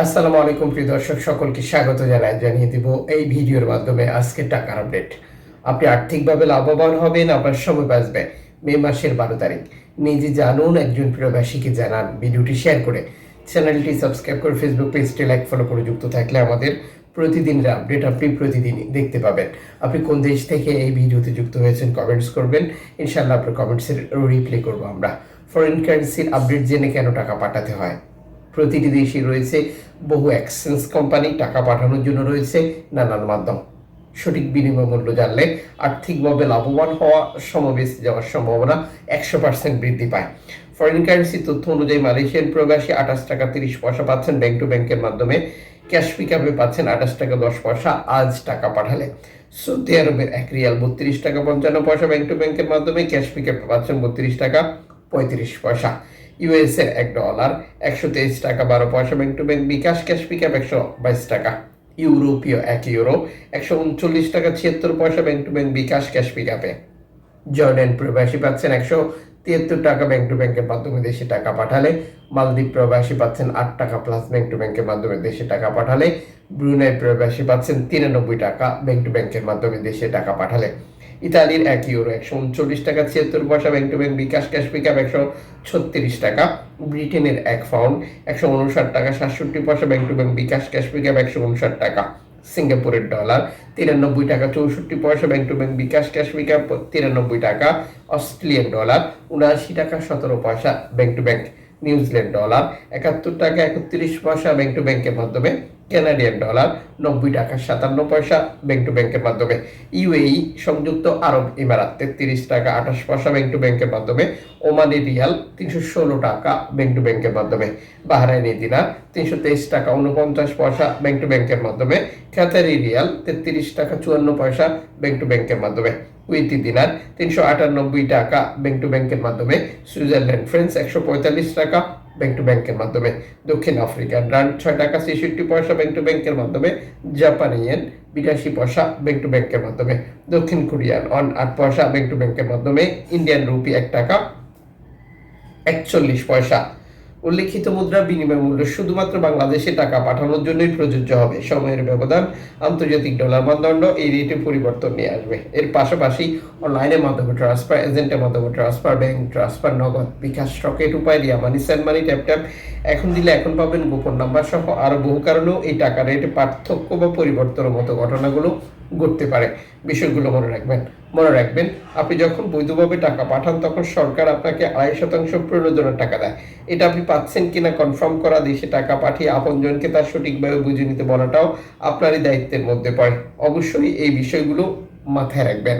আসসালামু আলাইকুম, প্রিয় দর্শক, সকলকে স্বাগত জানাই, জানিয়ে দিব এই ভিডিওর মাধ্যমে আজকে টাকার আপডেট। আপনি আর্থিকভাবে লাভবান হবেন, আপনার সময় বাঁচবে। মে মাসের বারো তারিখ। নিজে জানুন, একজন প্রবাসীকে জানান। ভিডিওটি শেয়ার করে চ্যানেলটি সাবস্ক্রাইব করে ফেসবুক পেজটি লাইক, ফলো করে যুক্ত থাকলে আমাদের প্রতিদিনের আপডেট আপনি প্রতিদিনই দেখতে পাবেন। আপনি কোন দেশ থেকে এই ভিডিওতে যুক্ত হয়েছেন কমেন্টস করবেন। ইনশাল্লাহ আপনার কমেন্টসের রিপ্লাই করব আমরা। ফরেন কারেন্সির আপডেট জেনে কেন টাকা পাঠাতে হয়? প্রতিটি দেশে রয়েছে বহু এক্সচেঞ্জ কোম্পানি টাকা পাঠানোর জন্য রয়েছে নানান মাধ্যম। সঠিক বিনিময় মূল্য জানলে আর্থিকভাবে লাভবান হওয়া, সমাবেশ যাওয়ার সম্ভাবনা একশো পার্সেন্ট বৃদ্ধি পায়। ফরেন কারেন্সি তথ্য অনুযায়ী মালয়েশিয়ান প্রবাসী আঠাশ টাকা তিরিশ পয়সা পাচ্ছেন ব্যাংক টু ব্যাংকের মাধ্যমে ক্যাশ পিক আপে পাচ্ছেন আঠাশ টাকা দশ পয়সা আজ টাকা পাঠালে। সৌদি আরবের এক রিয়াল বত্রিশ টাকা পঞ্চান্ন পয়সা ব্যাংক টু ব্যাংকের মাধ্যমে ক্যাশ পিকআপে পাচ্ছেন বত্রিশ টাকা পঁয়ত্রিশ পয়সা। ইউএস এর এক ডলার একশো তেইশ টাকা, বারো পয়সা bank to bank bKash cash pickup একশো বাইশ টাকা। ইউরোপীয় এক ইউরো একশো উনচল্লিশ টাকা, ছিয়াত্তর পয়সা bank to bank bKash cash পিকআপে Jordan প্রবাসী পাচ্ছেন একশো তিয়াত্তর টাকা ব্যাংক টু ব্যাংকের মাধ্যমে দেশে টাকা পাঠালে। মালদ্বীপ প্রবাসী পাচ্ছেন আট টাকা প্লাস ব্যাংক টু ব্যাংকের মাধ্যমে দেশে টাকা পাঠালে। ব্রুনাই প্রবাসী পাচ্ছেন তিরানব্বই টাকা ব্যাংক টু ব্যাংকের মাধ্যমে দেশে টাকা পাঠালে। ইতালির এক ইউরো একশো উনচল্লিশ টাকা, ছিয়াত্তর পয়সা bank to bank bKash cash pickup একশো ছত্রিশ টাকা, ব্রিটেনের এক পাউন্ড একশো উনষাট টাকা, সাতষট্টি পয়সা bank to bank bKash cash pickup একশো উনষাট টাকা। সিঙ্গাপুরের ডলার তিরানব্বই টাকা, চৌষট্টি পয়সা bank to bank bKash cash pickup তিরানব্বই টাকা, অস্ট্রেলিয়ান ডলার উনআশি টাকা, সতেরো পয়সা bank to bank New Zealand dollar, একাত্তর টাকা একত্রিশ পয়সা ব্যাংক টু ব্যাংকের মাধ্যমে কানাডিয়ান ডলার নব্বই টাকা সাতান্ন পয়সা ব্যাংক টু ব্যাংকের মাধ্যমে। ইউএই সংযুক্ত আরব ইমারাত তেত্রিশ টাকা আঠাশ পয়সা ব্যাংক টু ব্যাংকের মাধ্যমে। ওমানি রিয়াল, তিনশো ষোলো টাকা ব্যাংক টু ব্যাংকের মাধ্যমে। বাহরাইনি দিনার, তিনশো তেইশ টাকা উনপঞ্চাশ পয়সা ব্যাংক টু ব্যাংকের মাধ্যমে। ক্যাথারি রিয়াল, তেত্রিশ টাকা চুয়ান্ন পয়সা ব্যাংক টু ব্যাংকের মাধ্যমে। কুইতি দিনার তিনশো আটানব্বই টাকা ব্যাংক টু ব্যাংকের মাধ্যমে। সুইজারল্যান্ড ফ্রেন্স একশো পঁয়তাল্লিশ টাকা ব্যাংক টু ব্যাংকের মাধ্যমে। দক্ষিণ আফ্রিকার রান ছয় টাকা ছেষট্টি পয়সা ব্যাংক টু ব্যাংকের মাধ্যমে। জাপানি ইয়েন বিরাশি পয়সা ব্যাংক টু ব্যাংকের মাধ্যমে। দক্ষিণ কোরিয়ান অন আট পয়সা ব্যাংক টু ব্যাংকের মাধ্যমে। ইন্ডিয়ান রুপি এক টাকা একচল্লিশ পয়সা। উল্লেখিত মুদ্রা বিনিময় মূল্য শুধুমাত্র বাংলাদেশে টাকা পাঠানোর জন্যই প্রযোজ্য হবে। সময়ের ব্যবধান, আন্তর্জাতিক ডলার মানদণ্ড এই রেটে পরিবর্তন নিয়ে আসবে। এর পাশাপাশি অনলাইনের মাধ্যমে ট্রান্সফার, এজেন্টের মাধ্যমে transfer, bank transfer, Nagad, bKash, Rocket, Upay Ria money send money tap tap এখন দিলে এখন পাবেন গোপন নাম্বার সহ আরও বহু কারণেও এই টাকা রেটে পার্থক্য বা পরিবর্তনের মতো ঘটনাগুলো ঘটতে পারে। বিষয়গুলো মনে রাখবেন। মনে রাখবেন, আপনি যখন বৈধভাবে টাকা পাঠান, তখন সরকার আপনাকে আড়াই শতাংশ প্রয়োজনের টাকা দেয়। এটা আপনি পাচ্ছেন কিনা কনফার্ম করা দেশে টাকা পাঠিয়ে আপনজনকে তার সঠিকভাবে বুঝে নিতে বলাটাও আপনারই দায়িত্বের মধ্যে পড়ে। অবশ্যই এই বিষয়গুলো মাথায় রাখবেন।